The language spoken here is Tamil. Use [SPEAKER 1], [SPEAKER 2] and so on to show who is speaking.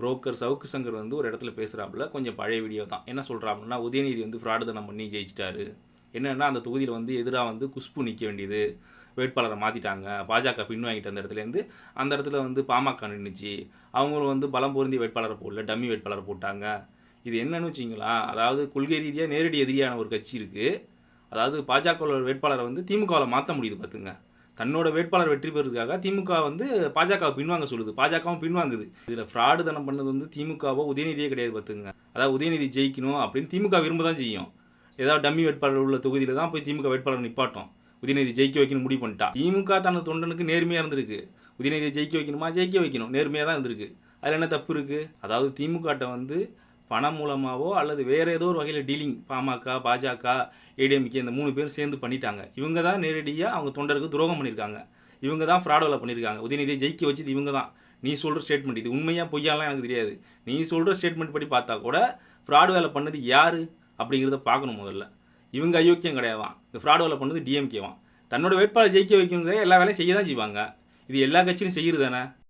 [SPEAKER 1] புரோக்கர் சவுக்கு சங்கர் வந்து ஒரு இடத்துல பேசுகிறாப்புல கொஞ்சம் பழைய வீடியோ தான். என்ன சொல்கிறாப்புலன்னா உதயநிதி வந்து ஃப்ராடுதனம் பண்ணி ஜெயிச்சிட்டாரு. என்னென்னா அந்த தொகுதியில் வந்து எதிராக வந்து குஷ்பு நிற்க வேண்டியது வேட்பாளரை மாற்றிட்டாங்க பாஜக பின்வாங்கிட்டு அந்த இடத்துலேருந்து அந்த இடத்துல வந்து பாமக நின்றுச்சு அவங்களும் வந்து பலம் பொருந்தி வேட்பாளரை போடல டம்மி வேட்பாளரை போட்டாங்க. இது என்னன்னு வச்சிங்களா அதாவது கொள்கை ரீதியாக நேரடி எதிரியான ஒரு கட்சி இருக்குது அதாவது பாஜக வேட்பாளரை வந்து திமுகவில் மாற்ற முடியுது பார்த்துங்க. தன்னோட வேட்பாளர் வெற்றி பெறதுக்காக திமுக வந்து பாஜகவை பின்வாங்க சொல்லுது. பாஜகவும் பின்வாங்குது. இதில் ஃப்ராடு தனம் பண்ணது வந்து திமுகவோ உதயநிதியே கிடையாது பார்த்துங்க. அதாவது உதயநிதி ஜெயிக்கணும் அப்படின்னு திமுக விரும்ப தான் செய்யும். ஏதாவது டம்மி வேட்பாளர் உள்ள தொகுதியில் தான் போய் திமுக வேட்பாளர் நிப்பாட்டும். உதயநிதி ஜெயிக்க வைக்கணும் முடிவு பண்ணிட்டா. திமுக தனது தொண்டனுக்கு நேர்மையாக இருந்திருக்கு. உதயநிதியை ஜெயிக்க வைக்கணுமா? ஜெயிக்க வைக்கணும். நேர்மையாக தான் இருந்திருக்கு. அதில் என்ன தப்பு இருக்குது அதாவது திமுகட்ட வந்து பணம் மூலமாகவோ அல்லது வேறு ஏதோ ஒரு வகையில் டீலிங் பாமக பாஜக ஏடிஎம்கே இந்த மூணு பேரும் சேர்ந்து பண்ணிட்டாங்க. இவங்க தான் நேரடியாக அவங்க தொண்டருக்கு துரோகம் பண்ணியிருக்காங்க இவங்க தான் ஃப்ராடோவில் பண்ணியிருக்காங்க உதயநிதியை ஜெயிக்க வச்சது இவங்க தான் நீ சொல்கிற ஸ்டேட்மெண்ட் இது உண்மையாக பொய்யாலாம் எனக்கு தெரியாது. நீ சொல்கிற ஸ்டேட்மெண்ட் படி பார்த்தா கூட ஃப்ராடு வேலை பண்ணது யார் அப்படிங்கிறத பார்க்கணும் முதல்ல. இவங்க அயோக்கியம் கிடையாதான். இந்த ஃப்ராடு வேலை பண்ணது டிஎம்கேவான் தன்னோட வேட்பாளர் ஜெயிக்க வைக்கணுங்கிற எல்லா வேலையும் செய்ய தான் செய்வாங்க. இது எல்லா கட்சியும் செய்கிறது தானே?